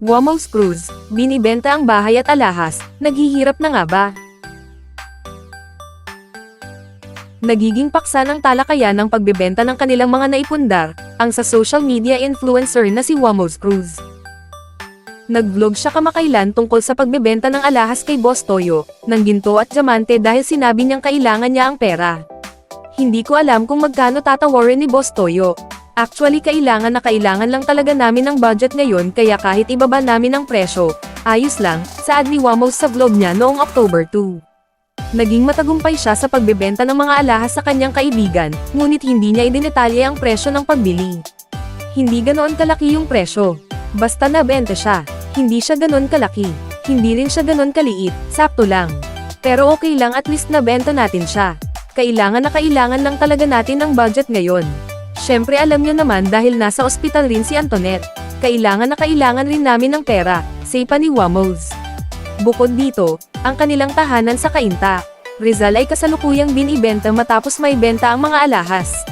Wamos Cruz, binibenta ang bahay at alahas, naghihirap na nga ba? Nagiging paksa ng talakayan ng pagbebenta ng kanilang mga naipundar, ang sa social media influencer na si Wamos Cruz. Nag-vlog siya kamakailan tungkol sa pagbebenta ng alahas kay Boss Toyo, ng ginto at diamante dahil sinabi niyang kailangan niya ang pera. Hindi ko alam kung magkano tatawarin ni Boss Toyo. Actually kailangan na kailangan lang talaga namin ng budget ngayon kaya kahit ibaba namin ang presyo, ayos lang, saad ni Wamos sa vlog niya noong October 2. Naging matagumpay siya sa pagbebenta ng mga alahas sa kanyang kaibigan, ngunit hindi niya idinetalye ang presyo ng pagbili. Hindi ganoon kalaki yung presyo. Basta nabenta siya. Hindi siya ganoon kalaki. Hindi rin siya ganoon kaliit, sakto lang. Pero okay lang at least nabenta natin siya. Kailangan na kailangan lang talaga natin ng budget ngayon. Syempre alam nyo naman dahil nasa ospital rin si Antoinette. Kailangan na kailangan rin namin ng pera, say pa ni Wamos. Bukod dito, ang kanilang tahanan sa Kainta. Rizal ay kasalukuyang binibenta matapos may benta ang mga alahas.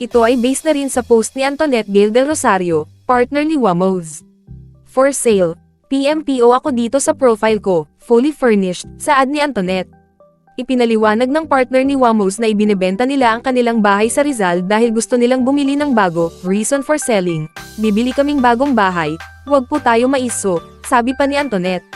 Ito ay based na rin sa post ni Antoinette Gale del Rosario, partner ni Wamos. For sale, PMPO ako dito sa profile ko, fully furnished, saad ni Antoinette. Ipinaliwanag ng partner ni Wamos na ibinebenta nila ang kanilang bahay sa Rizal dahil gusto nilang bumili ng bago, reason for selling. Bibili kaming bagong bahay, wag po tayo maiso, sabi pa ni Antoinette.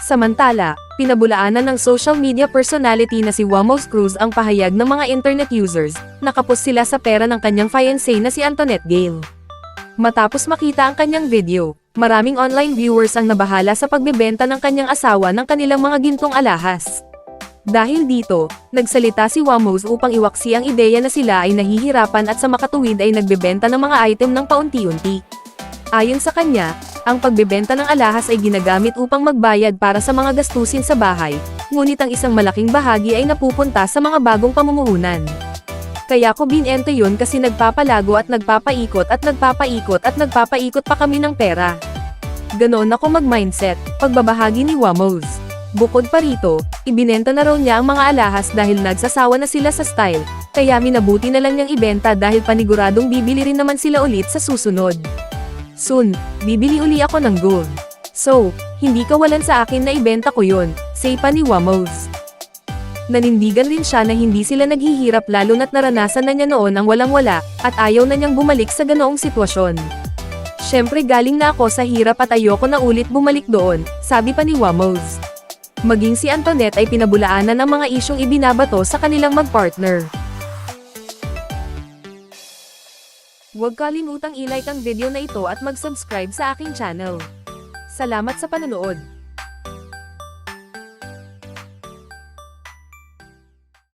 Samantala, pinabulaanan ng social media personality na si Wamos Cruz ang pahayag ng mga internet users, nakapos sila sa pera ng kanyang fiancé na si Antoinette Gale. Matapos makita ang kanyang video, maraming online viewers ang nabahala sa pagbebenta ng kanyang asawa ng kanilang mga gintong alahas. Dahil dito, nagsalita si Wamos upang iwaksi ang ideya na sila ay nahihirapan at sa makatuwid ay nagbebenta ng mga item ng paunti-unti. Ayon sa kanya, ang pagbebenta ng alahas ay ginagamit upang magbayad para sa mga gastusin sa bahay, ngunit ang isang malaking bahagi ay napupunta sa mga bagong pamumuhunan. Kaya ko binente yun kasi nagpapalago at nagpapaikot at nagpapaikot at nagpapaikot pa kami ng pera. Ganoon ako mag-mindset, pagbabahagi ni Wamos. Bukod pa rito, ibinenta na raw niya ang mga alahas dahil nagsasawa na sila sa style, kaya minabuti na lang niyang ibenta dahil paniguradong bibili rin naman sila ulit sa susunod. Soon, bibili uli ako ng gold. So, hindi kawalan sa akin na ibenta ko yon, say pa ni Wamos. Nanindigan rin siya na hindi sila naghihirap lalo na't naranasan na niya noon ang walang-wala, at ayaw na niyang bumalik sa ganoong sitwasyon. Siyempre galing na ako sa hirap at ayoko na ulit bumalik doon, sabi pa ni Wamos. Maging si Antoinette ay pinabulaanan ng mga isyong ibinabato sa kanilang magpartner. Huwag kalimutang i-like ang video na ito at mag-subscribe sa aking channel. Salamat sa panonood!